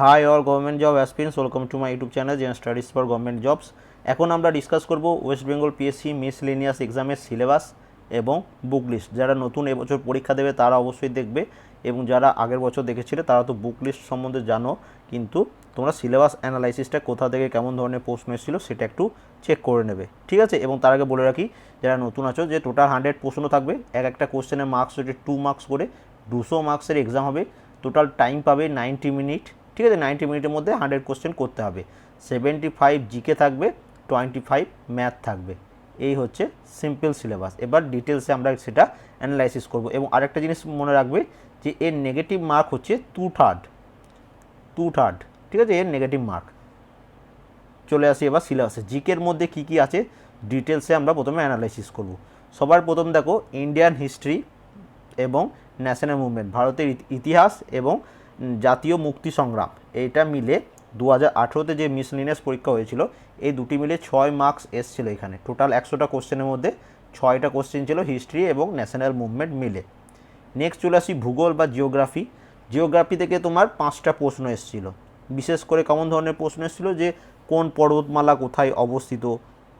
Hi all government job aspirants welcome to my YouTube channel Zen studies for government jobs এখন আমরা discuss করব West Bengal PSC miscellaneous এক্সামের syllabus এবং book list যারা নতুন এবছর পরীক্ষা দেবে, তারা অবশ্যই দেখবে এবং যারা আগের বছর দেখেছিলে, তারা তো বুক লিস্ট সম্বন্ধে জানো, কিন্তু তোমরা সিলেবাস অ্যানালাইসিসটা কোথা থেকে কেমন ধরনের প্রশ্ন এসেছিল, সেটা একটু চেক করে নেবে। ঠিক আছে? এবং তার আগে বলে রাখি, যারা নতুন আছো, যে টোটাল হান্ড্রেড প্রশ্ন থাকবে, এক একটা কোশ্চেনের মার্কস হচ্ছে টু মার্কস করে, দুশো মার্কসের এক্সাম হবে টোটাল টাইম পাবে নাইনটি মিনিট ঠিক আছে নাইনটি মিনিটের মধ্যে হান্ড্রেড কোশ্চেন করতে হবে। সেভেন্টি ফাইভ জিকে থাকবে টোয়েন্টি ফাইভ ম্যাথ থাকবে। এই হচ্ছে সিম্পল সিলেবাস এবার ডিটেলসে আমরা সেটা অ্যানালাইসিস করব এবং আরেকটা জিনিস মনে রাখবে যে এর নেগেটিভ মার্ক হচ্ছে টু থার্ড টু থার্ড ঠিক আছে, এর নেগেটিভ মার্ক চলে আসি এবার সিলেবাসে জিকের মধ্যে কি কি আছে? ডিটেলসে আমরা প্রথমে অ্যানালাইসিস করব। সবার প্রথম দেখো ইন্ডিয়ান হিস্ট্রি এবং ন্যাশনাল মুভমেন্ট ভারতের ইতিহাস এবং জাতীয় মুক্তি সংগ্রাম এইটা মিলে দু হাজার আঠেরোতে যে মিসলিনিয়াস পরীক্ষা হয়েছিল, এই দুটি মিলে ছয় মার্কস এসছিল এখানে। টোটাল একশোটা কোশ্চেনের মধ্যে ছয়টা কোশ্চেন ছিল হিস্ট্রি এবং ন্যাশনাল মুভমেন্ট মিলে। নেক্সট চলে আসি ভূগোল বা জিওগ্রাফি জিওগ্রাফি থেকে তোমার পাঁচটা প্রশ্ন এসেছিল। বিশেষ করে কেমন ধরনের প্রশ্ন এসেছিল যে কোন পর্বতমালা কোথায় অবস্থিত?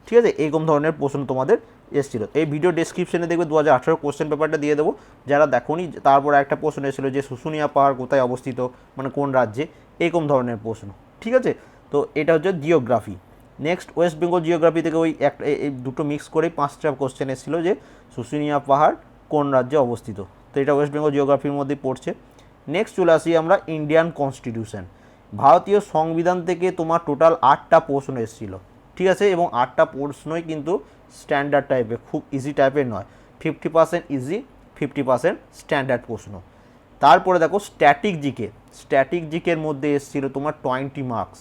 ঠিক আছে, এরকম ধরনের প্রশ্ন তোমাদের এসেছিল। এই ভিডিও ডেসক্রিপশনে দেখবে দু হাজার আঠেরো কোশ্চেন পেপারটা দিয়ে দেবো। যারা দেখোনি, তারপর একটা প্রশ্ন এসেছিল যে শুশুনিয়া পাহাড় কোথায় অবস্থিত? মানে কোন রাজ্যে? এরকম ধরনের প্রশ্ন, ঠিক আছে? তো এটা হচ্ছে geography next West Bengal geography থেকে ওই একটা, এই দুটো মিক্স করে পাঁচটা কোশ্চেন এসেছিল যে শুশুনিয়া পাহাড় কোন রাজ্যে অবস্থিত? তো এটা ওয়েস্ট বেঙ্গল জিওগ্রাফির মধ্যে পড়ছে। নেক্সট চলে আসি আমরা ইন্ডিয়ান কনস্টিটিউশন ভারতীয় সংবিধান থেকে তোমার টোটাল আটটা প্রশ্ন এসেছিল। ঠিক আছে? এবং আটটা প্রশ্নই কিন্তু স্ট্যান্ডার্ড টাইপের খুব ইজি টাইপের নয়। Fifty percent easy fifty percent standard প্রশ্ন। তারপরে দেখো স্ট্যাটিক জিকে স্ট্যাটিক জিকের মধ্যে এসেছিল তোমার টোয়েন্টি মার্কস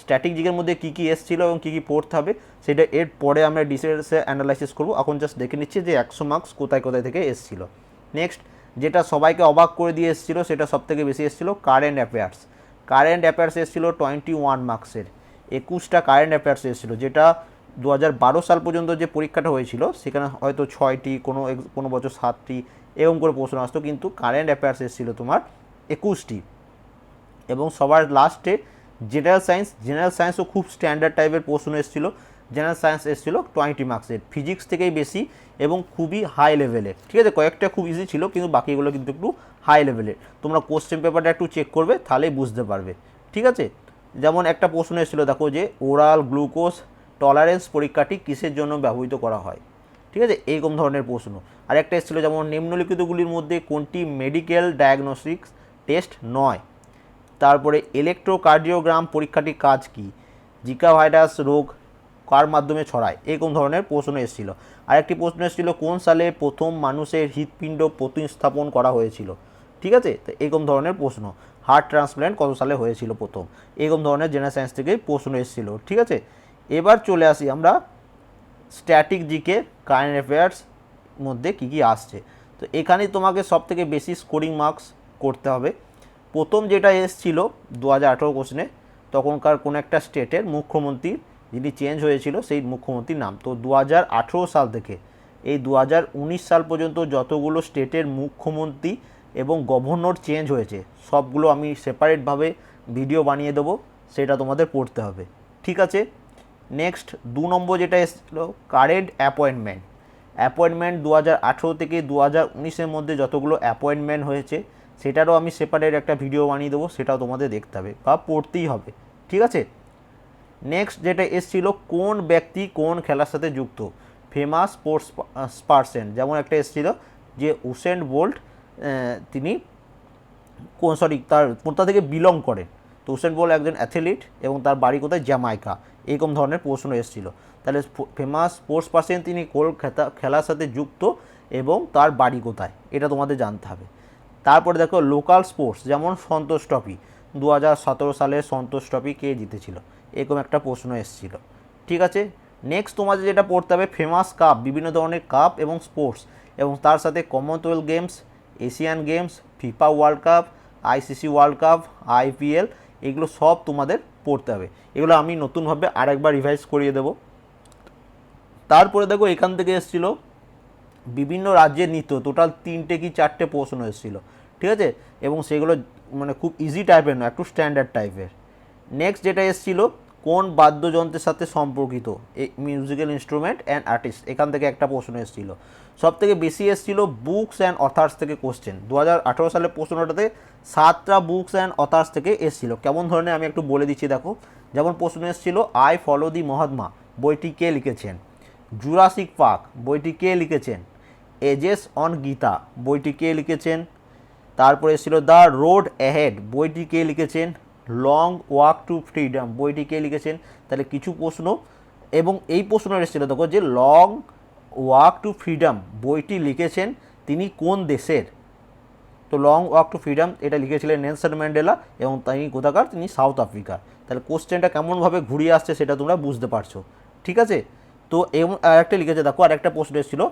স্ট্যাটিক জিকের মধ্যে কী কী এসেছিল এবং কী কী পড়তে হবে, সেটা এর পরে আমরা ডিটেলসে অ্যানালাইসিস করব। এখন জাস্ট দেখে নিচ্ছি যে একশো মার্কস কোথায় কোথায় থেকে এসেছিল। নেক্সট যেটা সবাইকে অবাক করে দিয়ে এসেছিল, সেটা সবথেকে বেশি এসেছিল কারেন্ট অ্যাফেয়ার্স কারেন্ট অ্যাফেয়ার্স এসেছিল টোয়েন্টি ওয়ান মার্কসের একুশটা কারেন্ট অ্যাফেয়ার্স এসেছিল, যেটা দু হাজার বারো সাল পর্যন্ত যে পরীক্ষাটা হয়েছিল, সেখানে হয়তো ছয়টি, কোনো কোনো বছর সাতটি, এরকম করে প্রশ্ন আসতো, কিন্তু কারেন্ট অ্যাফেয়ার্স এসেছিল তোমার একুশটি। এবং সবার লাস্টে জেনারেল সায়েন্স জেনারেল সায়েন্সও খুব স্ট্যান্ডার্ড টাইপের প্রশ্ন এসেছিল জেনারেল সায়েন্স এসেছিল টোয়েন্টি মার্কসের ফিজিক্স থেকেই বেশি এবং খুবই হাই লেভেলের ঠিক আছে, কয়েকটা খুব ইজি ছিল, কিন্তু বাকিগুলো কিন্তু একটু হাই লেভেলের তোমরা কোশ্চেন পেপারটা একটু চেক করবে, তাহলেই বুঝতে পারবে। ঠিক আছে যেমন একটা প্রশ্ন এসেছিল, দেখো যে ওরাল গ্লুকোজ টলারেন্স পরীক্ষাটি কিসের জন্য ব্যবহৃত করা হয়? ঠিক আছে? এইরকম ধরনের প্রশ্ন। আর একটা এসেছিল, যেমন নিম্নলিখিতগুলির মধ্যে কোনটি মেডিকেল ডায়াগনস্টিক্স টেস্ট নয়? তারপরে ইলেকট্রোকার্ডিওগ্রাম পরীক্ষাটি কাজ কি? জিকা ভাইরাস রোগ কার মাধ্যমে ছড়ায়? এরকম ধরনের প্রশ্ন এসেছিল। আরেকটি প্রশ্ন এসেছিল, কোন সালে প্রথম মানুষের হৃৎপিণ্ড প্রতিস্থাপন করা হয়েছিল? ঠিক আছে? তো এরকম ধরনের প্রশ্ন। হার্ট ট্রান্সপ্ল্যান্ট কত সালে হয়েছিল প্রথম? এরকম ধরনের জেনারেল সায়েন্স থেকে প্রশ্ন এসেছিল, ঠিক আছে? এবার চলে আসি আমরা স্ট্যাটিক জিকে কারেন্ট অ্যাফেয়ার্স মধ্যে কী কী আসছে। তো এখানে তোমাকে সব থেকে বেশি স্কোরিং মার্কস করতে হবে। প্রথম যেটা এসছিল দু হাজার আঠেরো কোশ্চেনে তখনকার কোনো একটা স্টেটের মুখ্যমন্ত্রী যিনি চেঞ্জ হয়েছিল সেই মুখ্যমন্ত্রীর নাম। তো দু হাজার আঠেরো সাল থেকে, এই দু হাজার উনিশ সাল পর্যন্ত যতগুলো স্টেটের মুখ্যমন্ত্রী এবং গভর্নর চেঞ্জ হয়েছে, সবগুলো আমি সেপারেটভাবে ভিডিও বানিয়ে দেবো, সেটা তোমাদের পড়তে হবে। ঠিক আছে? নেক্সট দু নম্বর যেটা এসেছিল কারেন্ট অ্যাপয়েন্টমেন্ট অ্যাপয়েন্টমেন্ট দু হাজার আঠেরো থেকে দু হাজার উনিশের মধ্যে যতগুলো অ্যাপয়েন্টমেন্ট হয়েছে, সেটারও আমি সেপারেট একটা ভিডিও বানিয়ে দেবো, সেটাও তোমাদের দেখতে হবে বা পড়তেই হবে। ঠিক আছে? নেক্সট যেটা এসছিল, কোন ব্যক্তি কোন খেলার সাথে যুক্ত? ফেমাস স্পোর্টস পার্সন যেমন একটা এসছিল যে উসেন বোল্ট তিনি কোন সরি তার কোথা থেকে বিলং করেন তো উসেন বোল্ট একজন অ্যাথলিট এবং তার বাড়ি কোথায়? জ্যামাইকা। এরকম ধরনের প্রশ্ন এসেছিল। তাহলে ফেমাস স্পোর্টস পার্সন তিনি কোল খেতা- খেলার সাথে যুক্ত এবং তার বাড়ি কোথায়? এটা তোমাদের জানতে হবে। তারপরে দেখো লোকাল স্পোর্টস যেমন সন্তোষ ট্রফি দু হাজার সতেরো সালে সন্তোষ ট্রফি কে জিতেছিল? এরকম একটা প্রশ্ন এসেছিল। ঠিক আছে? নেক্সট তোমাদের যেটা পড়তে হবে ফেমাস কাপ বিভিন্ন ধরনের কাপ এবং স্পোর্টস এবং তার সাথে Commonwealth Games Asian Games, FIFA World Cup, ICC World Cup, IPL, এগুলো সব তোমাদের পড়তে হবে। এগুলো আমি নতুনভাবে আরেকবার রিভাইজ করিয়ে দেবো। তারপরে দেখো এখান থেকে এসেছিল বিভিন্ন রাজ্যের নৃত্য। টোটাল তিনটে কি চারটে প্রশ্ন এসেছিল, ঠিক আছে? এবং সেগুলো মানে খুব ইজি টাইপের নয়, একটু স্ট্যান্ডার্ড টাইপের নেক্সট যেটা এসেছিল কোন বাদ্যযন্ত্রের সাথে সম্পর্কিত? এই মিউজিক্যাল ইনস্ট্রুমেন্ট অ্যান্ড আর্টিস্ট এখান থেকে একটা প্রশ্ন এসেছিল। সব থেকে বেশি এসেছিল বুকস অ্যান্ড অথার্স থেকে কোশ্চেন দু সালের প্রশ্নটাতে সাতটা বুকস অ্যান্ড অথার্স থেকে এসেছিল। কেমন ধরনের? আমি একটু বলে দিচ্ছি, দেখো। যেমন প্রশ্ন এসেছিল আই ফলো দি মহাত্মা বইটি কে লিখেছেন? জুরাসিক পার্ক বইটি কে লিখেছেন? এজেস অন গীতা বইটি কে লিখেছেন? তারপরে ছিল দ্য রোড অ্যাহেড বইটি কে লিখেছেন? লং ওয়াক টু ফ্রিডম বইটি কে লিখেছেন? তাহলে কিছু প্রশ্ন। এবং এই প্রশ্ন এসেছিল, দেখো যে লং ওয়াক টু ফ্রিডম বইটি লিখেছেন তিনি কোন দেশের? তো লং ওয়াক টু ফ্রিডম এটা লিখেছিলেন নেলসন ম্যান্ডেলা এবং তিনি কোথাকার? তিনি সাউথ আফ্রিকার। তাহলে কোশ্চেনটা কেমনভাবে ঘুরিয়ে আসছে সেটা তোমরা বুঝতে পারছ। ঠিক আছে? তো এবং আরেকটা লিখেছে, দেখো আরেকটা প্রশ্ন এসেছিল।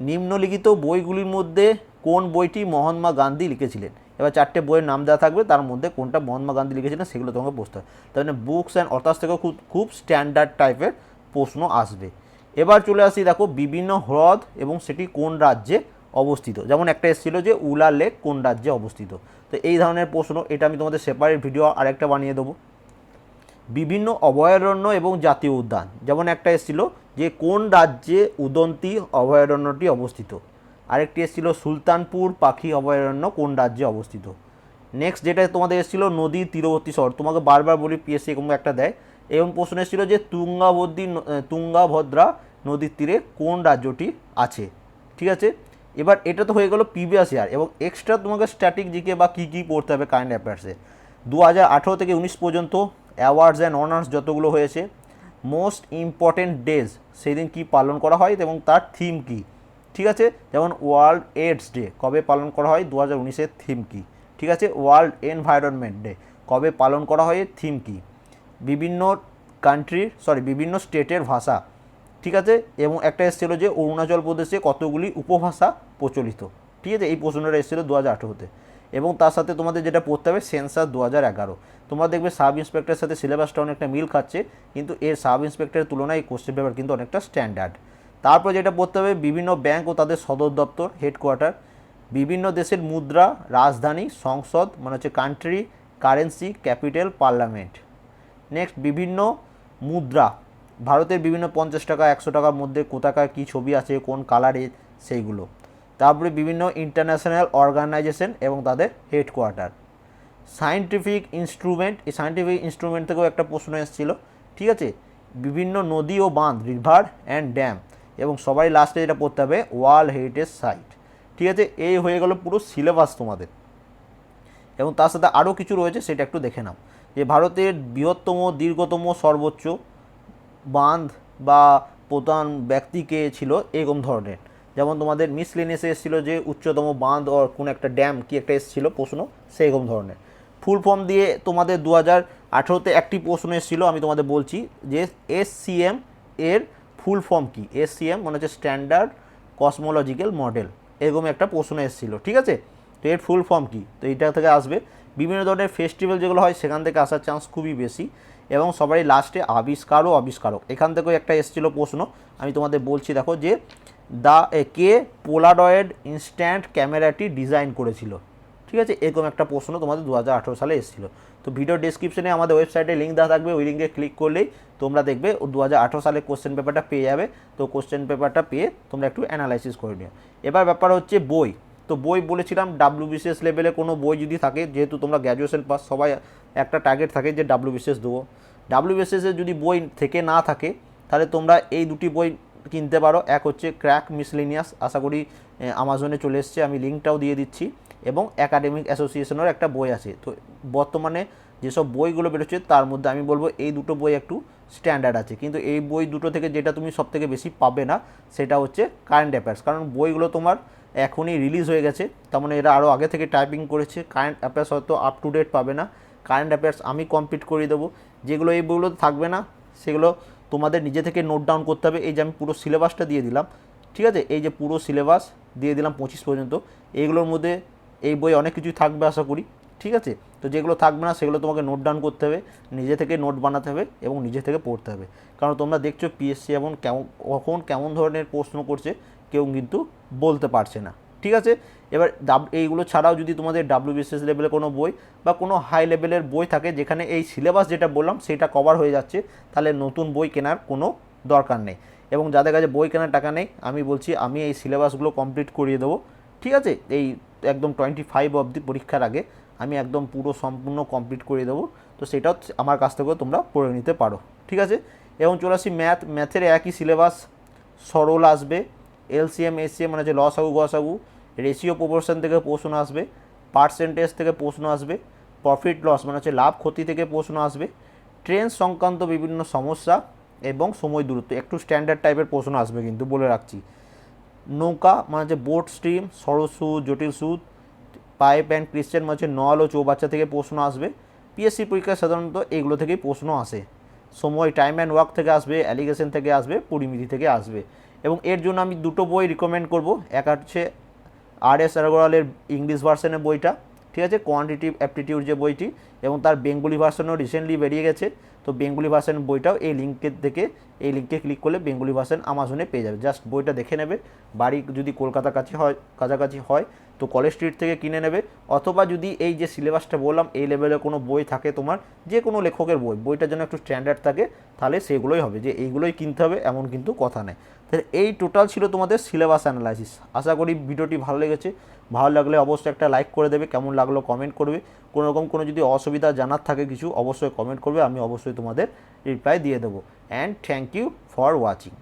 নিম্নলিখিত বইগুলির মধ্যে কোন বইটি মহাত্মা গান্ধী লিখেছিলেন? এবার চারটে বইয়ের নাম দেওয়া থাকবে, তার মধ্যে কোনটা মহাত্মা গান্ধী লিখেছিলেন সেগুলো তোমাকে বুঝতে হবে। তার মানে বুকস অ্যান্ড অর্থাৎ থেকেও খুব খুব স্ট্যান্ডার্ড টাইপের প্রশ্ন আসবে। এবার চলে আসি দেখো বিভিন্ন হ্রদ এবং সেটি কোন রাজ্যে অবস্থিত। যেমন একটা এসেছিল যে উলা লেক কোন রাজ্যে অবস্থিত। তো এই ধরনের প্রশ্ন, এটা আমি তোমাদের সেপারেট ভিডিও আরেকটা বানিয়ে দেবো। বিভিন্ন অভয়ারণ্য এবং জাতীয় উদ্যান। যেমন একটা এসেছিল যে কোন রাজ্যে উদন্তি অভয়ারণ্যটি অবস্থিত? আরেকটি এসেছিল সুলতানপুর পাখি অভয়ারণ্য, কোন রাজ্যে অবস্থিত? নেক্সট যেটা তোমাদের এসেছিল নদীর তীরবর্তী শহর। তোমাকে বারবার বলি পিএসসি এরকম একটা দেয়। এবং প্রশ্ন এসেছিল যে তুঙ্গাবদ্রী তুঙ্গাভদ্রা নদীর তীরে কোন রাজ্যটি আছে? ঠিক আছে? এবার এটা তো হয়ে গেল প্রিভিয়াস ইয়ার এবং এক্সট্রা তোমাকে স্ট্যাটিক জিকে বা কী কী পড়তে হবে কারেন্ট অ্যাফেয়ার্সে দু হাজার আঠেরো থেকে উনিশ পর্যন্ত অ্যাওয়ার্ডস অ্যান্ড অনার্স যতগুলো হয়েছে মোস্ট ইম্পর্টেন্ট ডেজ সেই দিন কী পালন করা হয় এবং তার থিম কী? ঠিক আছে? যেমন ওয়ার্ল্ড এইডস ডে কবে পালন করা হয়? দু হাজার উনিশের থিম কী? ঠিক আছে? ওয়ার্ল্ড এনভায়রনমেন্ট ডে কবে পালন করা হয়? থিম কী? বিভিন্ন কান্ট্রির সরি বিভিন্ন স্টেটের ভাষা, ঠিক আছে? এবং একটা এসেছিল যে অরুণাচল প্রদেশে কতগুলি উপভাষা প্রচলিত, ঠিক আছে? এই প্রশ্নটা এসেছিল দু হাজার আঠেরোতে। এবং তার সাথে তোমাদের যেটা পড়তে হবে সেন্সার দু হাজার এগারো। তোমরা দেখবে সাব ইন্সপেক্টরের সাথে সিলেবাসটা অনেকটা মিল খাচ্ছে, কিন্তু এর সাব ইন্সপেক্টরের তুলনায় এই কোশ্চেন পেপার কিন্তু অনেকটা স্ট্যান্ডার্ড তারপর যেটা পড়তে হবে, বিভিন্ন ব্যাংক ও তাদের সদর দপ্তর হেডকোয়ার্টার বিভিন্ন দেশের মুদ্রা, রাজধানী, সংসদ মানে হচ্ছে country currency capital parliament next বিভিন্ন মুদ্রা। ভারতের বিভিন্ন পঞ্চাশ টাকা, একশো টাকার মধ্যে কোথাকার কী ছবি আছে, কোন কালারের সেইগুলো। তারপরে বিভিন্ন ইন্টারন্যাশনাল অর্গানাইজেশন এবং তাদের হেডকোয়ার্টার সায়েন্টিফিক ইনস্ট্রুমেন্ট এই সায়েন্টিফিক ইনস্ট্রুমেন্ট থেকেও একটা প্রশ্ন এসেছিল। ঠিক আছে? বিভিন্ন নদী ও বাঁধ রিভার অ্যান্ড ড্যাম এবং সবাই লাস্টে যেটা পড়তে হবে ওয়ার্ল্ড হেরিটেজ সাইট ঠিক আছে? এই হয়ে গেল পুরো সিলেবাস তোমাদের। এবং তার সাথে আরও কিছু রয়েছে, সেটা একটু দেখে নাও। যে ভারতের বৃহত্তম, দীর্ঘতম, সর্বোচ্চ বাঁধ বা প্রধান ব্যক্তিকে ছিল এরকম ধরনের। যেমন তোমাদের মিসলেনিয়াসে এসেছিল যে উচ্চতম বাঁধ ও কোনো একটা ড্যাম কি একটা এসেছিল, প্রশ্ন সেরকম ধরনের। ফুল ফর্ম দিয়ে তোমাদের দু হাজার আঠেরোতে একটি প্রশ্ন এসেছিল, আমি তোমাদের বলছি যে এসসিএম এর ফুল ফর্ম কি? এসসিএম মানে হচ্ছে স্ট্যান্ডার্ড কসমোলজিক্যাল মডেল এরকম একটা প্রশ্ন এসেছিল, ঠিক আছে? তো এর ফুল ফর্ম কি? তো এইটা থেকে আসবে। বিভিন্ন ধরনের ফেস্টিভ্যাল যেগুলো হয়, সেখান থেকে আসার চান্স খুবই বেশি এবং সবারই লাস্টে আবিষ্কার ও আবিষ্কারক। এখান থেকেও একটা এসেছিল প্রশ্ন, আমি তোমাদের বলছি, দেখো যে দা কে পোলারয়েড ইনস্ট্যান্ট ক্যামেরাটি ডিজাইন করেছিল? ঠিক আছে? এরকম একটা প্রশ্ন তোমাদের দু হাজার আঠেরো সালে এসেছিল। তো ভিডিও ডিসক্রিপশনে আমাদের ওয়েবসাইটে লিঙ্ক দেওয়া থাকবে, ওই লিঙ্কে ক্লিক করলেই তোমরা দেখবে দু হাজার আঠেরো সালে কোশ্চেন পেপারটা পেয়ে যাবে। তো কোশ্চেন পেপারটা পেয়ে তোমরা একটু অ্যানালাইসিস করে নিও। এবার ব্যাপার হচ্ছে বই। তো বই বলেছিলাম ডাব্লিউবিসিএস লেভেলে কোনো বই যদি থাকে, যেহেতু তোমরা গ্র্যাজুয়েশন পাস সবাই একটা টার্গেট থাকে যে ডাব্লিউবিসিএস দেবো। ডাব্লিউবিসিএসের যদি বই থেকে না থাকে, তাহলে তোমরা এই দুটি বই কিনতে পারো। এক হচ্ছে ক্র্যাক মিসলিনিয়াস আশা করি আমাজনে চলে এসছে। আমি লিঙ্কটাও দিয়ে দিচ্ছি। এবং একাডেমিক অ্যাসোসিয়েশনের একটা বই আছে। তো বর্তমানে যেসব বইগুলো বেরোচ্ছে, তার মধ্যে আমি বলব এই দুটো বই একটু স্ট্যান্ডার্ড আছে। কিন্তু এই বই দুটো থেকে যেটা তুমি সব থেকে বেশি পাবে না, সেটা হচ্ছে কারেন্ট অ্যাফেয়ার্স কারণ বইগুলো তোমার এখনই রিলিজ হয়ে গেছে, তার মানে এরা আরও আগে থেকে টাইপিং করেছে। কারেন্ট অ্যাফেয়ার্স হয়তো আপ টু ডেট পাবে না। কারেন্ট অ্যাফেয়ার্স আমি কমপ্লিট করে দেবো। যেগুলো এই বইগুলো থাকবে না, সেগুলো তোমাদের নিজে থেকে নোট ডাউন করতে হবে। এই যে আমি পুরো সিলেবাসটা দিয়ে দিলাম, ঠিক আছে? এই যে পুরো সিলেবাস দিয়ে দিলাম পঁচিশ পর্যন্ত, এইগুলোর মধ্যে এই বই অনেক কিছুই থাকবে আশা করি, ঠিক আছে? তো যেগুলো থাকবে না সেগুলো তোমাকে নোট ডাউন করতে হবে, নিজে থেকে নোট বানাতে হবে এবং নিজে থেকে পড়তে হবে। কারণ তোমরা দেখছ পিএসসি এমন কেমন, কখন কেমন ধরনের প্রশ্ন করছে, কেউ কিন্তু বলতে পারছে না, ঠিক আছে? এবার ডাব এইগুলো ছাড়াও যদি তোমাদের ডাব্লিউবিসিএস লেভেলের কোনো বই বা কোনো হাই লেভেলের বই থাকে যেখানে এই সিলেবাস যেটা বললাম সেটা কভার হয়ে যাচ্ছে, তাহলে নতুন বই কেনার কোনো দরকার নেই। এবং যাদের কাছে বই কেনার টাকা নেই, আমি বলছি আমি এই সিলেবাসগুলো কমপ্লিট করিয়ে দেবো, ঠিক আছে? এই একদম টোয়েন্টি ফাইভ অবধি পরীক্ষার আগে আমি একদম পুরো সম্পূর্ণ কমপ্লিট করে দেবো। তো সেটাও আমার কাছ থেকেও তোমরা পড়ে নিতে পারো। ঠিক আছে? এবং চলে আসি ম্যাথ ম্যাথের একই সিলেবাস সরল আসবে এলসিএম এসিএম মানে হচ্ছে লসাগু, গসাগু রেশিও প্রপোর্শন থেকে প্রশ্ন আসবে পার্সেন্টেজ থেকে প্রশ্ন আসবে প্রফিট লস মানে হচ্ছে লাভ, ক্ষতি থেকে প্রশ্ন আসবে ট্রেন সংক্রান্ত বিভিন্ন সমস্যা এবং সময় দূরত্ব। একটু স্ট্যান্ডার্ড টাইপের প্রশ্ন আসবে কিন্তু বলে রাখছি। নৌকা মানে হচ্ছে বোট স্ট্রিম সরল সুদ জটিল সুদ পাইপ অ্যান্ড ক্রিশ্চান মানে হচ্ছে নল ও চৌবাচ্চা থেকে প্রশ্ন আসবে। পিএসসি পরীক্ষায় সাধারণত এগুলো থেকেই প্রশ্ন আসে। সময় টাইম অ্যান্ড ওয়ার্ক থেকে আসবে অ্যালিগেশন থেকে আসবে, পরিমিতি থেকে আসবে। এবং এর জন্য আমি দুটো বই রিকমেন্ড করব। এক হচ্ছে আর এস আগরওয়ালের ইংলিশ ভার্সনের বইটা, ঠিক আছে? কোয়ান্টিটিভ অ্যাপটিটিউড যে বইটি, এবং তার বেঙ্গলি ভার্সনও রিসেন্টলি বেরিয়ে গেছে। তো বেঙ্গলি ভার্সন বইটাও এই লিঙ্কের থেকে, এই লিঙ্কে ক্লিক করলে বেঙ্গলি ভার্সন আমাজনে পেয়ে যাবে। জাস্ট বইটা দেখে নেবে, বাড়ি যদি কলকাতা কাছে হয়, কাছাকাছি হয়, তো কলেজ স্ট্রিট থেকে কিনে নেবে, অথবা যদি এই যে সিলেবাসটা বললাম, এই লেভেলের কোনো বই থাকে তোমার, যে কোনো লেখকের বই, বইটার যেন একটু স্ট্যান্ডার্ড থাকে, তাহলে সেগুলোই হবে, যে এইগুলোই কিনতে হবে, এমন কিন্তু কথা নেই। তাহলে এই টোটাল ছিল তোমাদের সিলেবাস অ্যানালাইসিস। আশা করি ভিডিওটি ভালো লেগেছে। ভালো লাগলে অবশ্যই একটা লাইক করে দেবে, কেমন লাগল কমেন্ট করবে। কোনো রকম কোনো যদি অসুবিধা জানার থাকে কিছু, অবশ্যই কমেন্ট করবে, আমি অবশ্যই তোমাদের রিপ্লাই দিয়ে দেবো। And thank you for watching